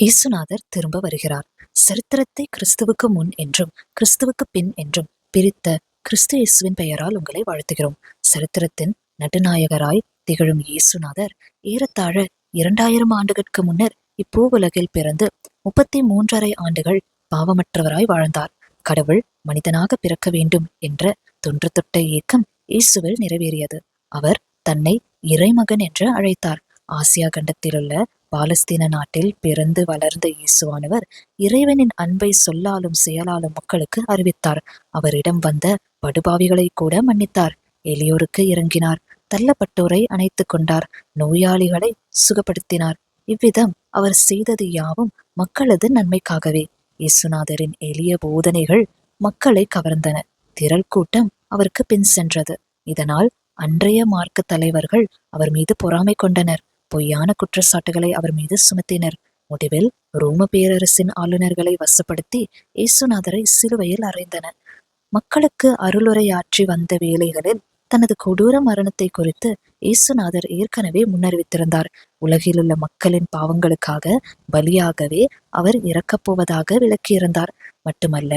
இயேசுநாதர் திரும்ப வருகிறார். சரித்திரத்தை கிறிஸ்துவுக்கு முன் என்றும் கிறிஸ்துவுக்கு பின் என்றும் பிரித்த கிறிஸ்து இயேசுவின் பெயரால் உங்களை வாழ்த்துகிறோம். சரித்திரத்தின் நடுநாயகராய் திகழும் இயேசுநாதர் ஏறத்தாழ இரண்டாயிரம் ஆண்டுகளுக்கு முன்னர் இப்பூ உலகில் பிறந்து முப்பத்தி மூன்றரை ஆண்டுகள் பாவமற்றவராய் வாழ்ந்தார். கடவுள் மனிதனாக பிறக்க வேண்டும் என்ற தொன்று தொட்ட இயக்கம் இயேசுவில் நிறைவேறியது. அவர் தன்னை இறைமகன் என்று அழைத்தார். ஆசியா கண்டத்திலுள்ள பாலஸ்தீன நாட்டில் பிறந்து வளர்ந்த இயேசுவானவர் இறைவனின் அன்பை சொல்லாலும் செயலாலும் மக்களுக்கு அறிவித்தார். அவரிடம் வந்த படுபாவிகளை கூட மன்னித்தார். எளியோருக்கு இறங்கினார். தள்ளப்பட்டோரை அணைத்து கொண்டார். நோயாளிகளை சுகப்படுத்தினார். இவ்விதம் அவர் செய்தது யாவும் மக்களது நன்மைக்காகவே. இயேசுநாதரின் எளிய போதனைகள் மக்களை கவர்ந்தன. திரள் கூட்டம் அவருக்கு பின் சென்றது. இதனால் அன்றைய மார்க்க தலைவர்கள் அவர் மீது பொறாமை கொண்டனர். பொய்யான குற்றச்சாட்டுகளை அவர் மீது சுமத்தினர். முடிவில் ரோம பேரரசின் ஆளுநர்களை வசப்படுத்தி இயேசுநாதரை சிலுவையில் அறைந்தனர். மக்களுக்கு அருளுரையாற்றி வந்த வேளைகளில் தனது கொடூர மரணத்தை குறித்து இயேசுநாதர் ஏற்கனவே முன்னறிவித்திருந்தார். உலகிலுள்ள மக்களின் பாவங்களுக்காக பலியாகவே அவர் இறக்கப்போவதாக விளக்கியிருந்தார். மட்டுமல்ல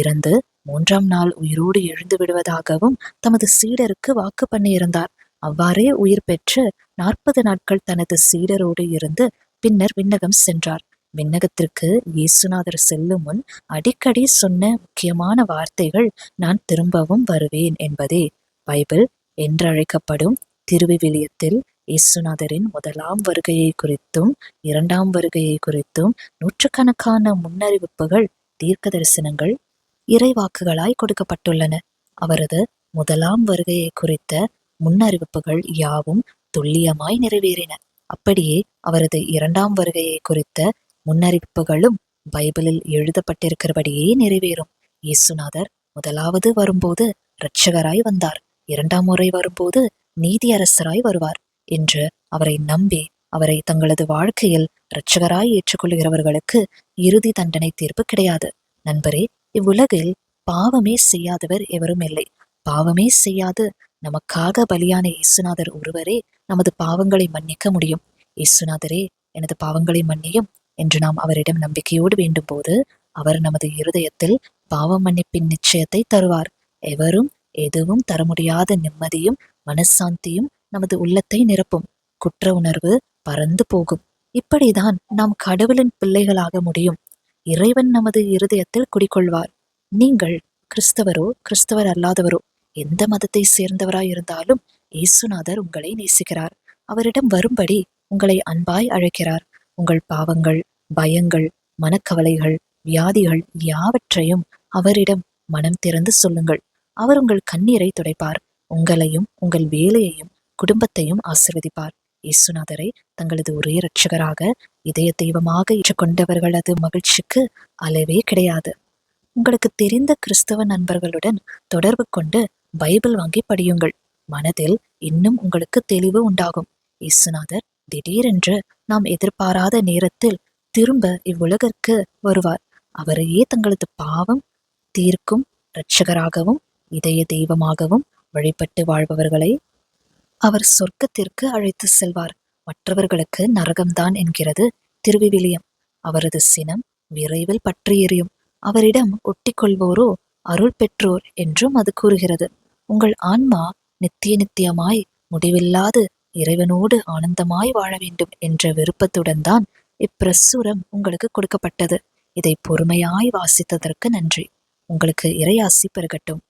இறந்து மூன்றாம் நாள் உயிரோடு எழுந்து விடுவதாகவும் தமது சீடருக்கு வாக்கு பண்ணியிருந்தார். அவ்வாறே உயிர் பெற்று நாற்பது நாட்கள் தனது சீடரோடு இருந்து பின்னர் விண்ணகம் சென்றார். விண்ணகத்திற்கு இயேசுநாதர் செல்லும் முன் அடிக்கடி சொன்ன முக்கியமான வார்த்தைகள் நான் திரும்பவும் வருவேன் என்பதே. பைபிள் என்றழைக்கப்படும் திருவிவிலியத்தில் இயேசுநாதரின் முதலாம் வருகையை குறித்தும் இரண்டாம் வருகையை குறித்தும் நூற்றுக்கணக்கான முன்னறிவிப்புகள் தீர்க்க தரிசனங்கள் இறைவாக்குகளாய் கொடுக்கப்பட்டுள்ளன. அவரது முதலாம் வருகையை குறித்த முன்னறிவிப்புகள் யாவும் துல்லியமாய் நிறைவேறின. அப்படியே அவரது இரண்டாம் வருகையை குறித்த முன்னறிவிப்புகளும் பைபிளில் எழுதப்பட்டிருக்கிறபடியே நிறைவேறும். இயேசுநாதர் முதலாவது வரும்போது இரட்சகராய் வந்தார். இரண்டாம் முறை வரும்போது நீதியரசராய் வருவார் என்று அவரை நம்பி அவரை தங்களது வாழ்க்கையில் இரட்சகராய் ஏற்றுக்கொள்கிறவர்களுக்கு இறுதி தண்டனை தீர்ப்பு கிடையாது. நண்பரே இவ்வுலகில் பாவமே செய்யாதவர் எவரும் இல்லை. பாவமே செய்யாது நமக்காக பலியான இயேசுநாதர் ஒருவரே நமது பாவங்களை மன்னிக்க முடியும். இயேசுநாதரே எனது பாவங்களை மன்னியும் என்று நாம் அவரிடம் நம்பிக்கையோடு வேண்டும் போது அவர் நமது இருதயத்தில் பாவ மன்னிப்பின் நிச்சயத்தை தருவார். எவரும் எதுவும் தர முடியாத நிம்மதியும் மனசாந்தியும் நமது உள்ளத்தை நிரப்பும். குற்ற உணர்வு பறந்து போகும். இப்படிதான் நாம் கடவுளின் பிள்ளைகளாக முடியும். இறைவன் நமது இருதயத்தில் குடிக்கொள்வார் நீங்கள் கிறிஸ்தவரோ கிறிஸ்தவர் அல்லாதவரோ எந்த மதத்தை சேர்ந்தவராய் இருந்தாலும் இயேசுநாதர் உங்களை நேசிக்கிறார். அவரிடம் வரும்படி உங்களை அன்பாய் அழைக்கிறார். உங்கள் பாவங்கள் பயங்கள் மனக்கவலைகள் வியாதிகள் யாவற்றையும் அவரிடம் மனம் திறந்து சொல்லுங்கள். அவர் உங்கள் கண்ணீரை துடைப்பார். உங்களையும் உங்கள் வேலையையும் குடும்பத்தையும் ஆசிர்வதிப்பார். இயேசுநாதரை தங்களது ஒரே இரட்சகராக இதய தெய்வமாக ஏற்றுக்கொண்டவர்களது மகிழ்ச்சிக்கு அளவே கிடையாது. உங்களுக்கு தெரிந்த கிறிஸ்தவ நண்பர்களுடன் தொடர்பு கொண்டு பைபிள் வாங்கி படியுங்கள். மனதில் இன்னும் உங்களுக்கு தெளிவு உண்டாகும். இசுநாதர் திடீரென்று நாம் எதிர்பாராத நேரத்தில் திரும்ப இவ்வுலகிற்கு வருவார். அவரையே தங்களது பாவம் தீர்க்கும் இரட்சகராகவும் இதய தெய்வமாகவும் வழிபட்டு வாழ்பவர்களை அவர் சொர்க்கத்திற்கு அழைத்து செல்வார். மற்றவர்களுக்கு நரகம்தான் என்கிறது திருவிவிலியம். அவரது சினம் விரைவில் பற்றி எறியும் அவரிடம் ஒட்டிக்கொள்வோரோ அருள் பெற்றோர் என்றும் அது கூறுகிறது. உங்கள் ஆன்மா நித்திய நித்தியமாய் முடிவில்லாது இறைவனோடு ஆனந்தமாய் வாழ வேண்டும் என்ற விருப்பத்துடன் தான் இப்பிரசுரம் உங்களுக்கு கொடுக்கப்பட்டது. இதை பொறுமையாய் வாசித்ததற்கு நன்றி. உங்களுக்கு இறையாசி பெருகட்டும்.